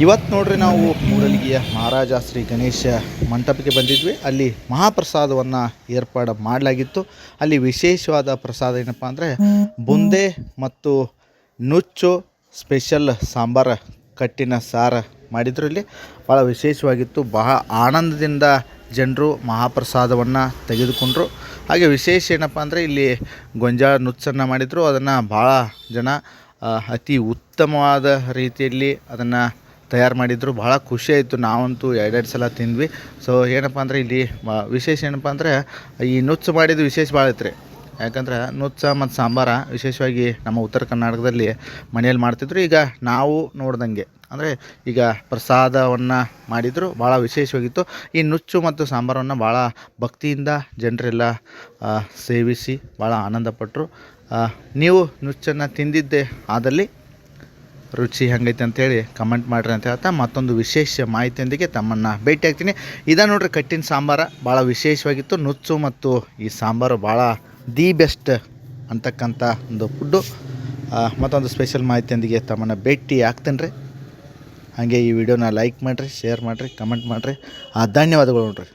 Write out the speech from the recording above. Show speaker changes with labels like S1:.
S1: ಇವತ್ತು ನೋಡ್ರಿ ನಾವು ಮೂಡಲಗಿಯ ಮಹಾರಾಜ ಶ್ರೀ ಗಣೇಶ ಮಂಟಪಕ್ಕೆ ಬಂದಿದ್ವಿ. ಅಲ್ಲಿ ಮಹಾಪ್ರಸಾದವನ್ನು ಏರ್ಪಾಡು ಮಾಡಲಾಗಿತ್ತು. ಅಲ್ಲಿ ವಿಶೇಷವಾದ ಪ್ರಸಾದ ಏನಪ್ಪ ಅಂದರೆ ಬುಂದೆ ಮತ್ತು ನುಚ್ಚು, ಸ್ಪೆಷಲ್ ಸಾಂಬಾರ, ಕಟ್ಟಿನ ಸಾರ ಮಾಡಿದ್ರು ಇಲ್ಲಿ. ಭಾಳ ವಿಶೇಷವಾಗಿತ್ತು. ಬಹಳ ಆನಂದದಿಂದ ಜನರು ಮಹಾಪ್ರಸಾದವನ್ನು ತೆಗೆದುಕೊಂಡ್ರು. ಹಾಗೆ ವಿಶೇಷ ಏನಪ್ಪ ಅಂದರೆ ಇಲ್ಲಿ ಗೊಂಜಾಳ ನುಚ್ಚನ್ನು ಮಾಡಿದರು. ಅದನ್ನು ಭಾಳ ಜನ ಅತಿ ಉತ್ತಮವಾದ ರೀತಿಯಲ್ಲಿ ಅದನ್ನು ತಯಾರು ಮಾಡಿದ್ರು. ಭಾಳ ಖುಷಿ ಆಯಿತು. ನಾವಂತೂ ಎರಡೆರಡು ಸಲ ತಿಂದ್ವಿ. ಸೊ ಏನಪ್ಪ ಅಂದರೆ ಇಲ್ಲಿ ವಿಶೇಷ ಏನಪ್ಪ ಅಂದರೆ, ಈ ನುಚ್ಚು ಮಾಡಿದ್ದು ವಿಶೇಷ ಭಾಳ ಐತ್ರಿ. ಯಾಕಂದ್ರೆ ನುಚ್ಚ ಮತ್ತು ಸಾಂಬಾರ ವಿಶೇಷವಾಗಿ ನಮ್ಮ ಉತ್ತರ ಕರ್ನಾಟಕದಲ್ಲಿ ಮನೆಯಲ್ಲಿ ಮಾಡ್ತಿದ್ರು. ಈಗ ನಾವು ನೋಡ್ದಂಗೆ, ಅಂದರೆ ಈಗ ಪ್ರಸಾದವನ್ನು ಮಾಡಿದರು ಭಾಳ ವಿಶೇಷವಾಗಿತ್ತು. ಈ ನುಚ್ಚು ಮತ್ತು ಸಾಂಬಾರವನ್ನು ಭಾಳ ಭಕ್ತಿಯಿಂದ ಜನರೆಲ್ಲ ಸೇವಿಸಿ ಭಾಳ ಆನಂದಪಟ್ಟರು ನೀವು ನುಚ್ಚನ್ನು ತಿಂದಿದ್ದೆ ಆದಲ್ಲಿ ರುಚಿ ಹೆಂಗೈತೆ ಅಂತೇಳಿ ಕಮೆಂಟ್ ಮಾಡಿರಿ ಅಂತ ಹೇಳ್ತಾ ಮತ್ತೊಂದು ವಿಶೇಷ ಮಾಹಿತಿಯೊಂದಿಗೆ ತಮ್ಮನ್ನು ಭೇಟಿ ಆಗ್ತೀನಿ ಇದ ನೋಡ್ರಿ ಕಟ್ಟಿನ ಸಾಂಬಾರ ಭಾಳ ವಿಶೇಷವಾಗಿತ್ತು. ನುಚ್ಚು ಮತ್ತು ಈ ಸಾಂಬಾರು ಭಾಳ ದಿ ಬೆಸ್ಟ್ ಅಂತಕ್ಕಂಥ ಒಂದು ಫುಡ್ಡು ಮತ್ತೊಂದು ಸ್ಪೆಷಲ್ ಮಾಹಿತಿಯೊಂದಿಗೆ ತಮ್ಮನ್ನು ಭೇಟಿ ಹಾಕ್ತೀನಿ ರೀ ಹಾಗೆ ಈ ವಿಡಿಯೋನ ಲೈಕ್ ಮಾಡಿರಿ ಶೇರ್ ಮಾಡಿರಿ ಕಮೆಂಟ್ ಮಾಡಿರಿ. ಧನ್ಯವಾದಗಳು ನೋಡ್ರಿ.